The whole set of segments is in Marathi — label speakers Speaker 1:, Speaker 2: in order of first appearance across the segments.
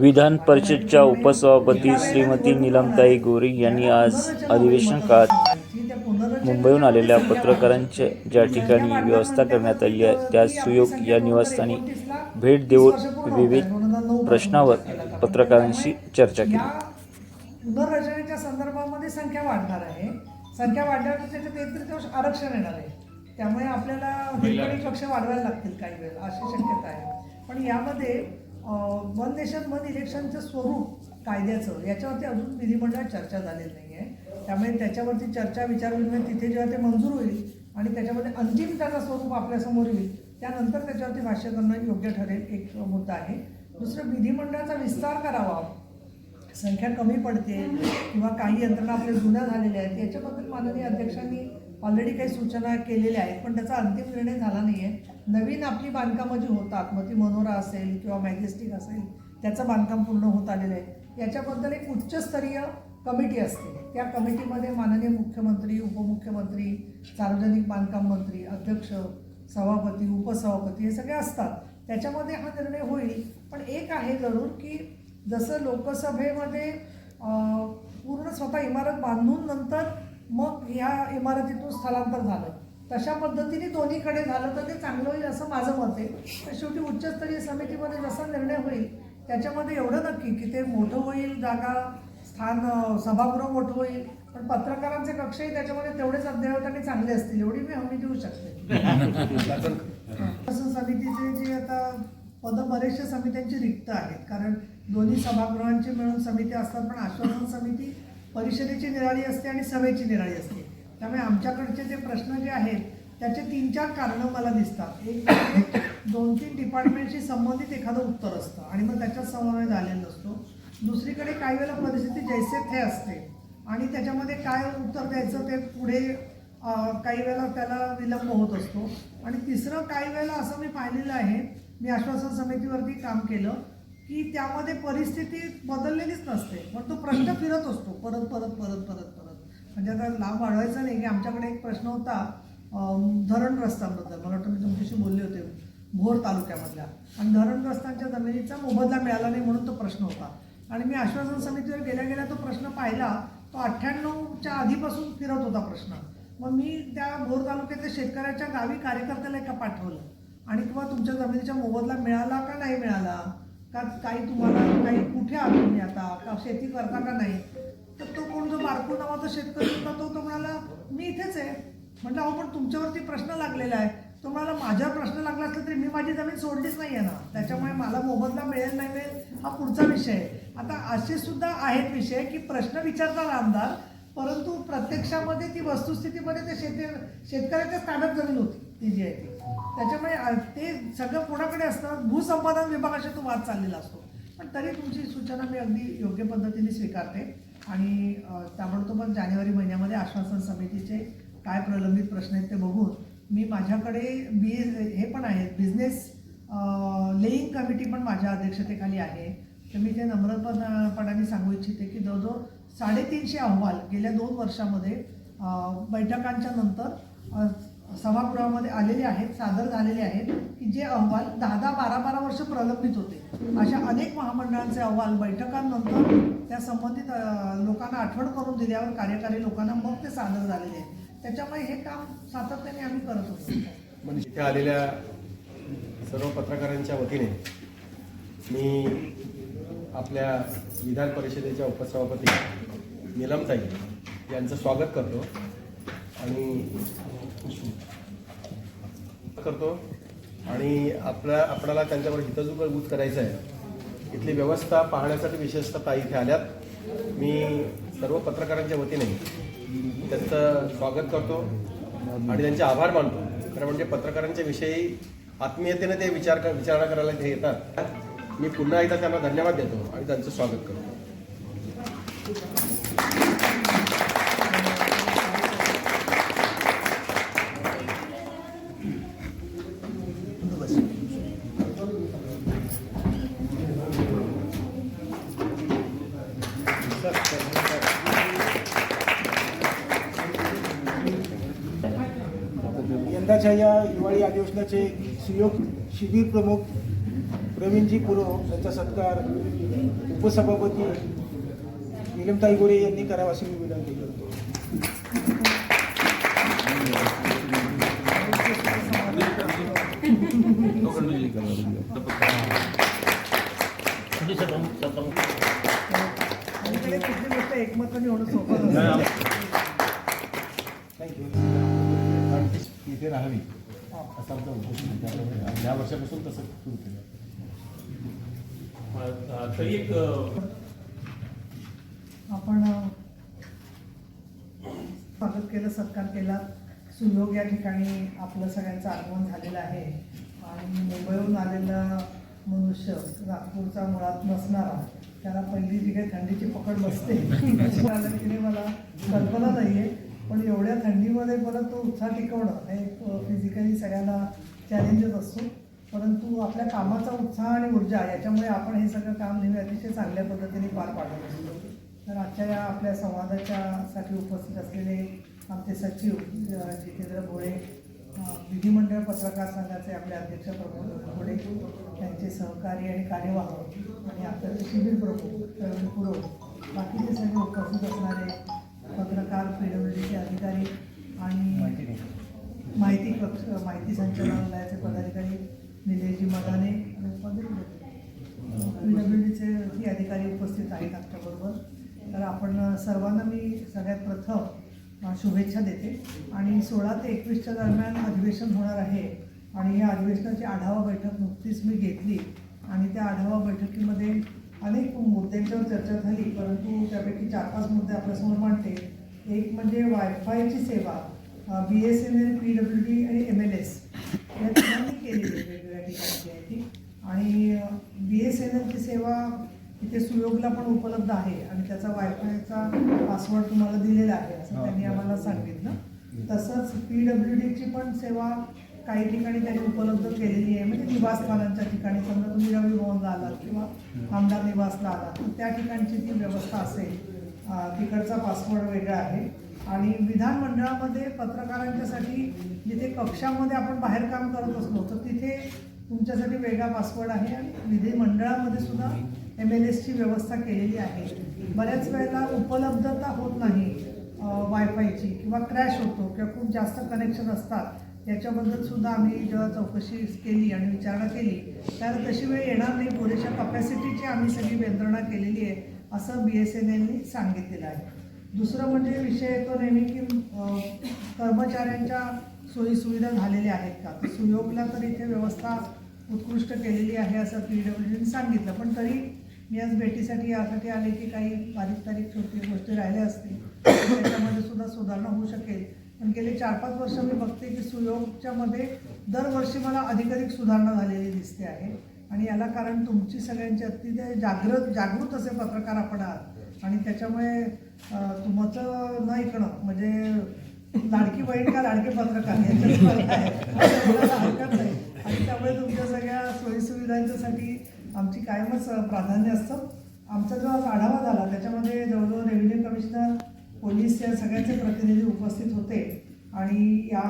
Speaker 1: विधान परिषदच्या उपसभापती श्रीमती निलमताई गोरे यांनी आज अधिवेशन काळात मुंबईहून आलेल्या पत्रकारांच्या ज्या ठिकाणी व्यवस्था करण्यात आली आहे त्या सुयोग या निवासस्थानी भेट देऊन विविध प्रश्नावर पत्रकारांशी चर्चा केली.
Speaker 2: पुनर्रचनेच्या संदर्भामध्ये संख्या वाढणार आहे. संख्या वाढल्यावर त्याच्यात एक आरक्षण येणार आहे. त्यामुळे आपल्याला पक्ष वाढवायला लागतील काही वेळ अशी शक्यता आहे. पण यामध्ये वन नेशन वन इलेक्शनचं स्वरूप कायद्याचं याच्यावरती अजून विधिमंडळात चर्चा झालेली नाही आहे त्यामुळे त्याच्यावरती चर्चा विचारविनिमय म्हणजे तिथे जेव्हा ते मंजूर होईल आणि त्याच्यामध्ये अंतिम त्याचा स्वरूप आपल्यासमोर येईल त्यानंतर त्याच्यावरती भाष्य करणं योग्य ठरेल एक मुद्दा आहे. दुसरं विधिमंडळाचा विस्तार करावा. संख्या कमी पडते किंवा काही यंत्रणा आपल्या जुन्या झालेल्या आहेत याच्याबद्दल माननीय अध्यक्षांनी ऑलरेडी काही सूचना केलेल्या आहेत पण त्याचा अंतिम निर्णय झाला नाही आहे नवीन आपली बांधकामं जी होतात मग ती मनोरा असेल किंवा मॅजेस्टिक असेल त्याचं बांधकाम पूर्ण होत आलेलं आहे. याच्याबद्दल एक उच्चस्तरीय कमिटी असते. त्या कमिटीमध्ये माननीय मुख्यमंत्री उपमुख्यमंत्री सार्वजनिक बांधकाम मंत्री अध्यक्ष सभापती उपसभापती हे सगळे असतात. त्याच्यामध्ये हा निर्णय होईल. पण एक आहे जरूर की जसं लोकसभेमध्ये पूर्ण स्वतः इमारत बांधून नंतर मग ह्या इमारतीतून स्थलांतर झालं. तशा पद्धतीने दोन्हीकडे झालं तर ते चांगलं होईल असं माझं मत आहे. तर शेवटी उच्चस्तरीय समितीमध्ये जसा निर्णय होईल त्याच्यामध्ये एवढं नक्की की ते मोठं होईल जागा स्थान सभागृह मोठं होईल. पण पत्रकारांचे कक्षही त्याच्यामध्ये तेवढेच अद्ययावत आणि चांगले असतील एवढी मी हमी देऊ शकते. तसं समितीचे जे आता पद बरेचशा समित्यांची रिक्त आहेत. कारण दोन्ही सभागृहांची मिळून समिती असतात पण आश्वासन समिती परिषदेची निराळी असते आणि सभेची निराळी असते. त्यामुळे आमच्याकडचे जे प्रश्न जे आहेत त्याचे तीन चार कारणं मला दिसतात. एक म्हणजे दोन तीन डिपार्टमेंटशी संबंधित एखादं उत्तर असतं आणि मग त्याच्यात समन्वय झालेला नसतो. दुसरीकडे काही वेळेला परिस्थिती जैसे थे असते. आणि त्याच्यामध्ये काय उत्तर द्यायचं ते पुढे काही वेळेला त्याला विलंब होत असतो. आणि तिसरं काही वेळेला असं मी पाहिलेलं आहे मी आश्वासन समितीवरती काम केलं की त्यामध्ये परिस्थिती बदललेलीच नसते. पण तो प्रश्न फिरत असतो. परत परत परत परत परत. म्हणजे आता लांब वाढवायचा नाही की आमच्याकडे एक प्रश्न होता धरण रस्त्यांबद्दल. मला वाटतं मी तुमच्याशी बोलले होते भोर तालुक्यामधल्या. आणि धरणग्रस्तांच्या जमिनीचा मोबदला मिळाला नाही म्हणून तो प्रश्न होता. आणि मी आश्वासन समितीवर गेल्या गेल्या तो प्रश्न पाहिला तो अठ्ठ्याण्णवच्या आधीपासून फिरत होता प्रश्न. मग मी त्या भोर तालुक्यातल्या शेतकऱ्याच्या गावी कार्यकर्त्याला एका पाठवलं. आणि किंवा तुमच्या जमिनीचा मोबदला मिळाला का नाही मिळाला? का काही तुम्हाला काही कुठे आलो आता? का शेती करता का नाही? तर तो कोण जो बारकू नावाचा शेतकरी होता तो तो म्हणाला मी इथेच आहे. म्हटलं अहो पण तुमच्यावरती प्रश्न लागलेला आहे. तो म्हणाला माझ्यावर प्रश्न लागला असला तरी मी माझी जमीन सोडलीच नाही आहे ना. त्याच्यामुळे मला मोबदला मिळेल नाही मिळेल हा पुढचा विषय आहे. आता असे सुद्धा आहेत विषय की प्रश्न विचारतात आमदार परंतु प्रत्यक्षामध्ये ती वस्तुस्थितीमध्ये ते शेती शेतकऱ्याच्या ताब्यात जमीन होती. ती जी आहे ती. त्याच्यामुळे ते सगळं कोणाकडे असतं? भूसंपादन विभागाशी तो वाद चाललेला असतो. पण तरी तुमची सूचना मी अगदी योग्य पद्धतीने स्वीकारते. आणि अ, ताबडतोबच जानेवारी महिन्यामध्ये आश्वासन समितीचे काय प्रलंबित प्रश्न आहेत ते बघून मी माझ्याकडे बी हे पण आहेत बिझनेस लेईंग कमिटी पण माझ्या अध्यक्षतेखाली आहे. तर मी ते नम्रपणाने सांगू इच्छिते की जवळजवळ साडेतीनशे अहवाल गेल्या दोन वर्षामध्ये बैठकांच्या नंतर सभागृहामध्ये आलेले आहेत सादर झालेले आहेत की जे अहवाल दहा दहा बारा बारा वर्ष प्रलंबित होते. अशा अनेक महामंडळांचे अहवाल बैठकांनंतर त्या संबंधित लोकांना आठवण करून दिल्यावर कार्यकारी लोकांना मग ते सादर झालेले आहेत. त्याच्यामुळे हे काम सातत्याने आम्ही करत होतो.
Speaker 3: म्हणजे इथे आलेल्या सर्व पत्रकारांच्या वतीने मी आपल्या विधान परिषदेच्या उपसभापती नीलमताई यांचं स्वागत करतो. आणि करतो. आणि आपल्या आपल्याला त्यांच्यावर हितजुगूत करायचं आहे. इथली व्यवस्था पाहण्यासाठी विशेषतः ताई इथे आल्यात. मी सर्व पत्रकारांच्या वतीने त्यांचं स्वागत करतो आणि त्यांचे आभार मानतो. खरं म्हणजे पत्रकारांच्या विषयी आत्मीयतेने ते विचार कर विचारणा करायला ते येतात. मी पुन्हा एकदा त्यांना धन्यवाद देतो आणि त्यांचं स्वागत करतो.
Speaker 4: यंदाच्या या हिवाळी अधिवेशनाचे सुयोग शिबिर प्रमुख प्रवीणजी पुरो यांचा सत्कार उपसभापती निलमताई गोरे यांनी करावा अशी मी विनंती करतो
Speaker 2: एकमताने होणं सोपं.
Speaker 4: थँक्यू
Speaker 3: इथे राहावी. असा आमचा उद्देश या वर्षापासून तसं सुरू केलं.
Speaker 5: तरी एक
Speaker 2: आपण स्वागत केलं सत्कार केला. सुयोग या ठिकाणी आपलं सगळ्यांचं आगमन झालेलं आहे. आणि मुंबईहून आलेला मनुष्य नागपूरचा मुळात नसणारा त्याला पहिली जी काही थंडीची पकड बसते मला कल्पना नाही आहे पण एवढ्या थंडीमध्ये परत तो उत्साह टिकवणं हे फिजिकली सगळ्यांना चॅलेंजेस असतो. परंतु आपल्या कामाचा उत्साह आणि ऊर्जा याच्यामुळे आपण हे सगळं काम नेहमी अतिशय चांगल्या पद्धतीने पार पाडत असतो. तर आजच्या या आपल्या संवादाच्या साठी उपस्थित असलेले आमचे सचिव जितेंद्र भोळे विधिमंडळ पत्रकार संघाचे आपले अध्यक्ष प्रमोद भोळे त्यांचे सहकारी आणि कार्यवाह आणि आपल्याचे शिबिर प्रमुख प्रवीण पुरव बाकीचे सगळे उपस्थित असणारे पत्रकार पीडब्ल्यूडीचे अधिकारी आणि माहिती कक्ष माहिती संचालनालयाचे पदाधिकारी निलेशजी मदाने आणि पी डब्ल्यू डीचे ही अधिकारी उपस्थित आहेत आमच्याबरोबर. तर आपण सर्वांना मी सगळ्यात प्रथम शुभेच्छा देते. आणि सोळा ते एकवीसच्या दरम्यान अधिवेशन होणार आहे. आणि या अधिवेशनाची आढावा बैठक नुकतीच मी घेतली. आणि त्या आढावा बैठकीमध्ये अनेक मुद्द्यांच्यावर चर्चा झाली परंतु त्यापैकी चार पाच मुद्दे आपल्यासमोर मांडते. एक म्हणजे वायफायची सेवा B S N L P W D आणि एम एल एस या तिघांनी केलेली आहे वेगवेगळ्या ठिकाणची आहे ती आणि बी एस एन एलची सेवा इथे सुयोगला पण उपलब्ध आहे आणि त्याचा वायफायचा पासवर्ड तुम्हाला दिलेला आहे असं त्यांनी आम्हाला सांगितलं. तसंच पी डब्ल्यू डीची पण सेवा काही ठिकाणी त्यांनी उपलब्ध केलेली आहे. म्हणजे निवासस्थानांच्या ठिकाणी. समजा तुम्ही रवी भवनला आलात किंवा आमदार निवासला आलात तर त्या ठिकाणची ती व्यवस्था असेल. तिकडचा पासवर्ड वेगळा आहे. आणि विधानमंडळामध्ये पत्रकारांच्यासाठी जिथे कक्षामध्ये आपण बाहेर काम करत असलो तर तिथे तुमच्यासाठी वेगळा पासवर्ड आहे आणि विधिमंडळामध्ये सुद्धा एम एल एसची व्यवस्था केलेली आहे. बऱ्याच वेळेला उपलब्धता होत नाही वायफायची किंवा क्रॅश होतो किंवा खूप जास्त कनेक्शन असतात. याच्याबद्दल सुद्धा आम्ही जेव्हा चौकशी केली आणि विचारणा केली तर तशी वेळ येणार नाही. पुरेशा कपॅसिटीची आम्ही सगळी यंत्रणा केलेली आहे असं बी एस एन एलनी सांगितलेलं आहे. दुसरं म्हणजे विषय येतो नेहमी की कर्मचाऱ्यांच्या सोयीसुविधा झालेल्या आहेत का? तर सुयोगला तर इथे व्यवस्था उत्कृष्ट केलेली आहे असं पी डब्ल्यूडीने सांगितलं. पण तरी मी आज भेटीसाठी यासाठी आले की काही बारीक तारीख छोटी गोष्टी राहिल्या असतील त्याच्यामध्ये सुद्धा सुधारणा होऊ शकेल. पण गेले चार पाच वर्ष मी बघते की सुयोगच्या मध्ये दरवर्षी मला अधिकाधिक सुधारणा झालेली दिसते आहे. आणि याला कारण तुमची सगळ्यांची अतिशय जागृत जागृत असे पत्रकार आपण आहात. आणि त्याच्यामुळे तुमचं न ऐकणं म्हणजे लाडकी बहीण का लाडके पत्रकार याच्यात हरकत नाही. आणि त्यामुळे तुमच्या सगळ्या सोयीसुविधांच्यासाठी आमची कायमच प्राधान्य असतं. आमचा जो आज आढावा झाला त्याच्यामध्ये जवळजवळ रेव्हेन्यू कमिशनर पोलीस या सगळ्यांचे प्रतिनिधी उपस्थित होते आणि या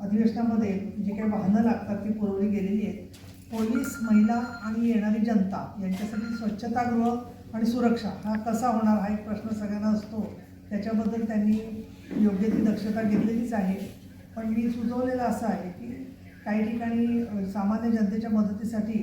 Speaker 2: अधिवेशनामध्ये जे काही वाहनं लागतात ती पुरवली गेलेली आहेत. पोलीस महिला आणि येणारी जनता यांच्यासाठी स्वच्छतागृह आणि सुरक्षा हा कसा होणार हा एक प्रश्न सगळ्यांना असतो. त्याच्याबद्दल त्यांनी योग्य ती दक्षता घेतलेलीच आहे. पण मी सुचवलेलं असं आहे की काही ठिकाणी सामान्य जनतेच्या मदतीसाठी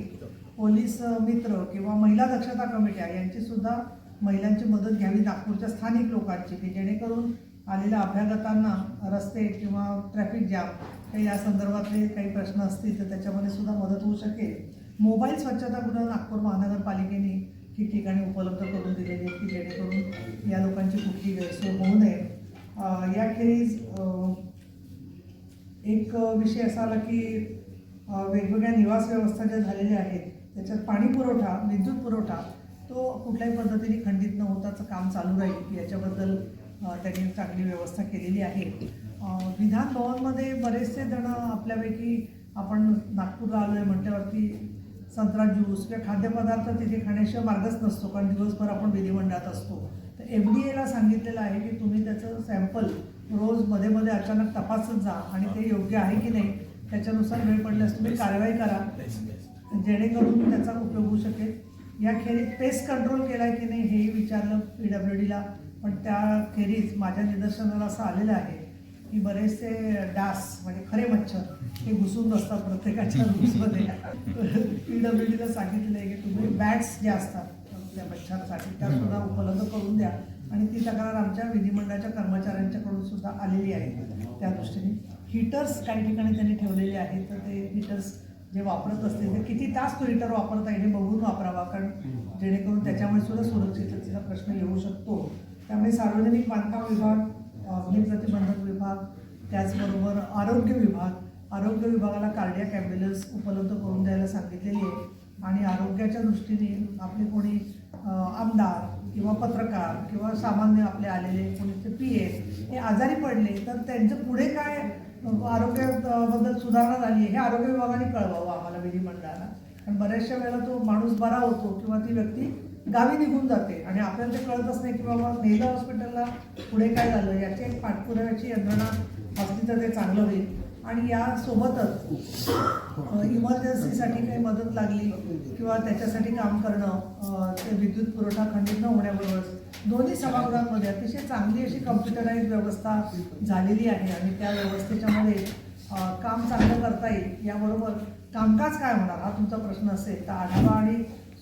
Speaker 2: पोलीस मित्र किंवा महिला दक्षता कमिट्या यांची सुद्धा महिलांची मदत घ्यावी नागपूरच्या स्थानिक लोकांची की जेणेकरून आलेल्या अभ्यागतांना रस्ते किंवा ट्रॅफिक जॅम काही या संदर्भातले काही प्रश्न असतील तर त्याच्यामध्ये सुद्धा मदत होऊ शकेल. मोबाईल स्वच्छता गृह नागपूर महानगरपालिकेने ठिकठिकाणी उपलब्ध करून दिलेली आहेत की जेणेकरून या लोकांची कुठली गैरसोय होऊ नये. याखेरीज एक विषय असा आला की वेगवेगळ्या निवास व्यवस्था ज्या झालेल्या आहेत त्याच्यात पाणी पुरवठा विद्युत पुरवठा तो कुठल्याही पद्धतीने खंडित न होताचं काम चालू राहील याच्याबद्दल त्यांनी चांगली व्यवस्था केलेली आहे. विधान भवनमध्ये बरेचसे जण आपल्यापैकी आपण नागपूरला आलो आहे म्हटल्यावरती संत्रा ज्यूस किंवा खाद्यपदार्थ तिथे खाण्याशिवाय मार्गच नसतो कारण दिवसभर आपण विधिमंडळात असतो. तर एफ डी एला सांगितलेलं आहे की तुम्ही त्याचं सॅम्पल रोजमध्ये मध्ये अचानक तपासत जा आणि ते योग्य आहे की नाही त्याच्यानुसार वेळ पडल्यास तुम्ही कारवाई करा. जेणेकरून त्याचा उपयोग होऊ शकेल. याखेरीज पेस्ट कंट्रोल केला आहे की नाही हेही विचारलं पी डब्ल्यू डीला पण त्याखेरीज माझ्या निदर्शनाला असं आलेलं आहे की बरेचसे डास म्हणजे खरे मच्छर हे घुसून बसतात प्रत्येकाच्या रूम्समध्ये. पी डब्ल्यू डीला सांगितलं आहे की तुम्ही बॅट्स ज्या असतात त्या मच्छरासाठी त्या सुद्धा उपलब्ध करून द्या. आणि ती तक्रार आमच्या विधिमंडळाच्या कर्मचाऱ्यांच्याकडून सुद्धा आलेली आहे. त्या दृष्टीने हिटर्स काही ठिकाणी त्यांनी ठेवलेले आहेत. तर ते हिटर्स जे वापरत असतील ते किती तास तो हिटर वापरता येईल हे बघून वापरावा. कारण जेणेकरून त्याच्यामुळे सुद्धा सुरक्षिततेचा प्रश्न येऊ शकतो. त्यामुळे सार्वजनिक बांधकाम विभाग अग्नि प्रतिबंधक विभाग त्याचबरोबर आरोग्य विभाग आरोग्य विभागाला कार्डियाक ॲम्ब्युलन्स उपलब्ध करून द्यायला सांगितलेली आहे. आणि आरोग्याच्या दृष्टीने आपले कोणी आमदार किंवा पत्रकार किंवा सामान्य आपले आलेले कोणी ते पी ए हे आजारी पडले तर त्यांचं पुढे काय आरोग्याबद्दल सुधारणा झाली हे आरोग्य विभागाने कळवावं आम्हाला विधिमंडळाला. कारण बऱ्याचशा वेळेला तो माणूस बरा होतो किंवा ती व्यक्ती गावी निघून जाते आणि आपल्याला ते कळतच नाही की बाबा नेलं हॉस्पिटलला पुढे काय झालं? याची एक पाठपुराव्याची यंत्रणा असली तर ते चांगलं होईल. आणि यासोबतच इमर्जन्सीसाठी काही मदत लागली किंवा त्याच्यासाठी काम करणं ते विद्युत पुरवठा खंडित न होण्याबरोबरच दोन्ही सभागृहांमध्ये अतिशय चांगली अशी कम्प्युटराईज व्यवस्था झालेली आहे आणि त्या व्यवस्थेच्यामध्ये काम चांगलं करता येईल याबरोबर कामकाज काय होणार हा तुमचा प्रश्न असेल तर आढावा आणि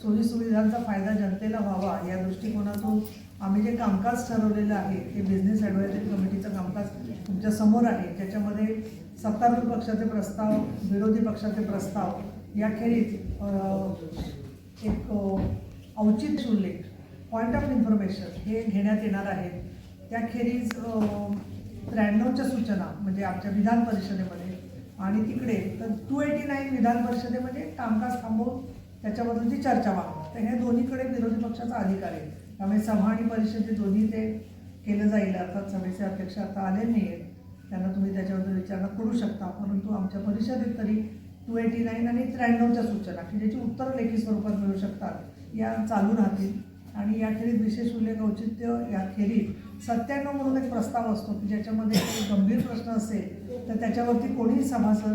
Speaker 2: सोयीसुविधांचा फायदा जनतेला व्हावा या दृष्टिकोनातून आम्ही जे कामकाज ठरवलेलं आहे ते बिझनेस ॲडवायझरी कमिटीचं कामकाज तुमच्यासमोर आहे. त्याच्यामध्ये सत्तारूढ पक्षाचे प्रस्ताव विरोधी पक्षाचे प्रस्ताव याखेरीज एक औचित्य उल्लेख पॉईंट ऑफ इन्फॉर्मेशन हे घेण्यात येणार आहेत. त्याखेरीज त्र्याण्णवच्या सूचना म्हणजे आमच्या विधान परिषदेमध्ये आणि तिकडे तर टू एटी नाईन विधान परिषदेमध्ये कामकाज थांबवून त्याच्याबद्दलची चर्चा व्हावी तर हे दोन्हीकडे विरोधी पक्षाचा अधिकार आहे. त्यामुळे सभा आणि परिषदेत दोन्ही ते केलं जाईल अर्थात सभेचे अध्यक्ष आता आले नाही आहेत त्यांना तुम्ही त्याच्याबद्दल विचारणा करू शकता परंतु आमच्या परिषदेत तरी टू एटी नाईन आणि त्र्याण्णवच्या सूचना की ज्याची उत्तर लेखी स्वरूपात मिळू शकतात या चालू राहतील. आणि याखेरीज विशेष उल्लेख औचित्य याखेरीज सत्त्याण्णव म्हणून एक प्रस्ताव असतो की ज्याच्यामध्ये काही गंभीर प्रश्न असेल तर त्याच्यावरती कोणीही सभासद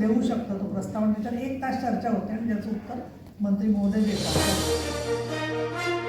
Speaker 2: देऊ शकतं तो प्रस्ताव. आणि त्याच्यावर एक तास चर्चा होते आणि त्याचं उत्तर मंत्री महोदय देतात.